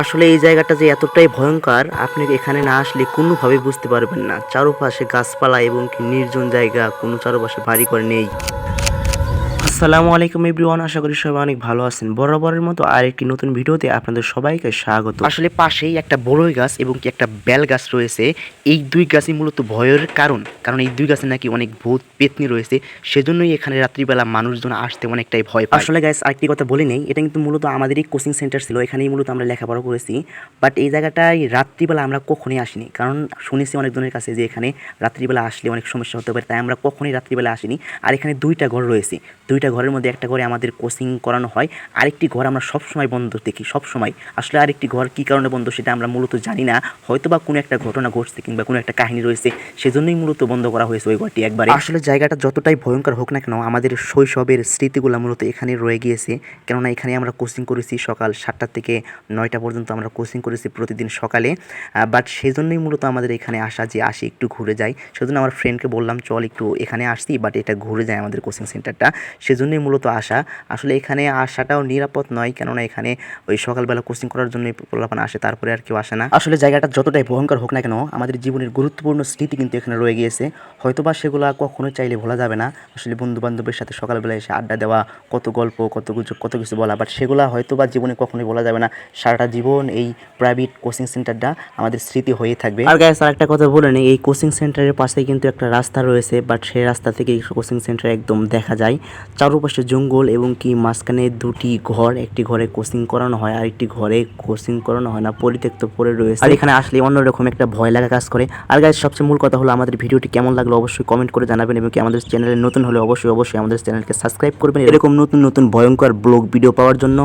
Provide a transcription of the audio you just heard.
আসলে এই জায়গাটা যে এতটাই ভয়ঙ্কর, আপনি এখানে না আসলে কোনোভাবে বুঝতে পারবেন না। চারপাশে গাছপালা এবং নির্জন জায়গা, কোনো চারপাশে বাড়ি করে নেই। আসসালামু আলাইকুম এভরিওয়ান আশা করি সবাই অনেক ভালো আছেন। বরাবরের মতো আর একটি নতুন ভিডিওতে আপনাদের সবাইকে স্বাগত। আসলে পাশেই একটা বড়ই গাছ এবং কি একটা বেল গাছ রয়েছে। এই দুই গাছই মূলত ভয়ের কারণ। কারণ এই দুই গাছে নাকি অনেক ভূত পেতনি রয়েছে। সেজন্যই এখানে রাত্রিবেলা মানুষজন আসতে অনেকটাই ভয় পায়। আসলে গাছ আরেকটি কথা বলে নেই এটা কিন্তু মূলত আমাদেরই কোচিং সেন্টার ছিল এখানেই মূলত আমরা লেখাপড়া করেছি। বাট এই জায়গাটায় রাত্রিবেলা আমরা কখনোই আসিনি। কারণ শুনেছি অনেকজনের কাছে যে এখানে রাত্রিবেলা আসলে অনেক সমস্যা হতে পারে তাই আমরা কখনোই রাত্রিবেলা আসিনি। আর এখানে দুইটা ঘর রয়েছে। দুইটা ঘরের মধ্যে একটা ঘরে আমাদের কোচিং করানো হয়, আরেকটি ঘর আমরা সবসময় বন্ধ দেখি, সবসময়। আসলে আরেকটি ঘর কী কারণে বন্ধ সেটা আমরা মূলত জানি না। হয়তো বা কোনো একটা ঘটনা ঘটছে কিংবা কোনো একটা কাহিনী রয়েছে, সেজন্যই মূলত বন্ধ করা হয়েছে ওই ঘরটি একবারে। আসলে জায়গাটা যতটাই ভয়ঙ্কর হোক না কেন, আমাদের শৈশবের স্মৃতিগুলো মূলত এখানে রয়ে গিয়েছে। কেননা এখানে আমরা কোচিং করেছি সকাল সাতটা থেকে নয়টা পর্যন্ত আমরা কোচিং করেছি প্রতিদিন সকালে। বাট সেজন্যই মূলত আমাদের এখানে আসা যে আসি, একটু ঘুরে যাই। সেজন্য আমার ফ্রেন্ডকে বললাম, চল একটু এখানে আসছি বাট এটা ঘুরে যায় আমাদের কোচিং সেন্টারটা সেজন্যই মূলত আসা। আসলে এখানে আসাটাও নিরাপদ নয়, কেননা এখানে ওই সকালবেলা কোচিং করার জন্য পোলাপান আসে, তারপরে আর কেউ আসে না। আসলে জায়গাটা যতটাই ভয়ঙ্কর হোক না কেন, আমাদের জীবনের গুরুত্বপূর্ণ স্মৃতি কিন্তু এখানে রয়ে গিয়েছে। হয়তোবা সেগুলো কখনো চাইলে ভোলা যাবে না। আসলে বন্ধু বান্ধবের সাথে সকালবেলা এসে আড্ডা দেওয়া, কত গল্প, কত কিছু কত কিছু বলা বাট সেগুলো হয়তোবা জীবনে কখনোই বলা যাবে না। সারাটা জীবন এই প্রাইভেট কোচিং সেন্টারটা আমাদের স্মৃতি হয়ে থাকবে। আর গাইস আর একটা কথা বলে নেই, এই কোচিং সেন্টারের পাশে কিন্তু একটা রাস্তা রয়েছে বাট সেই রাস্তা থেকে কোচিং সেন্টার একদম দেখা যায়। চারপাশে জঙ্গল এবং কি মাঝখানে দুটি ঘর, একটি ঘরে কোচিং করানো হয় আর একটি ঘরে কোচিং করানো হয় না, পরিত্যক্ত পড়ে রয়েছে। আর এখানে আসলে অন্যরকম একটা ভয় লাগা কাজ করে। আর গাছ সবচেয়ে মূল কথা হলো আমাদের ভিডিওটি কেমন লাগল অবশ্যই কমেন্ট করে জানাবেন এবং কি আমাদের চ্যানেলে নতুন হলে অবশ্যই অবশ্যই আমাদের চ্যানেলকে সাবস্ক্রাইব করবেন। এরকম নতুন নতুন ভয়ঙ্কর ব্লগ ভিডিও পাওয়ার জন্য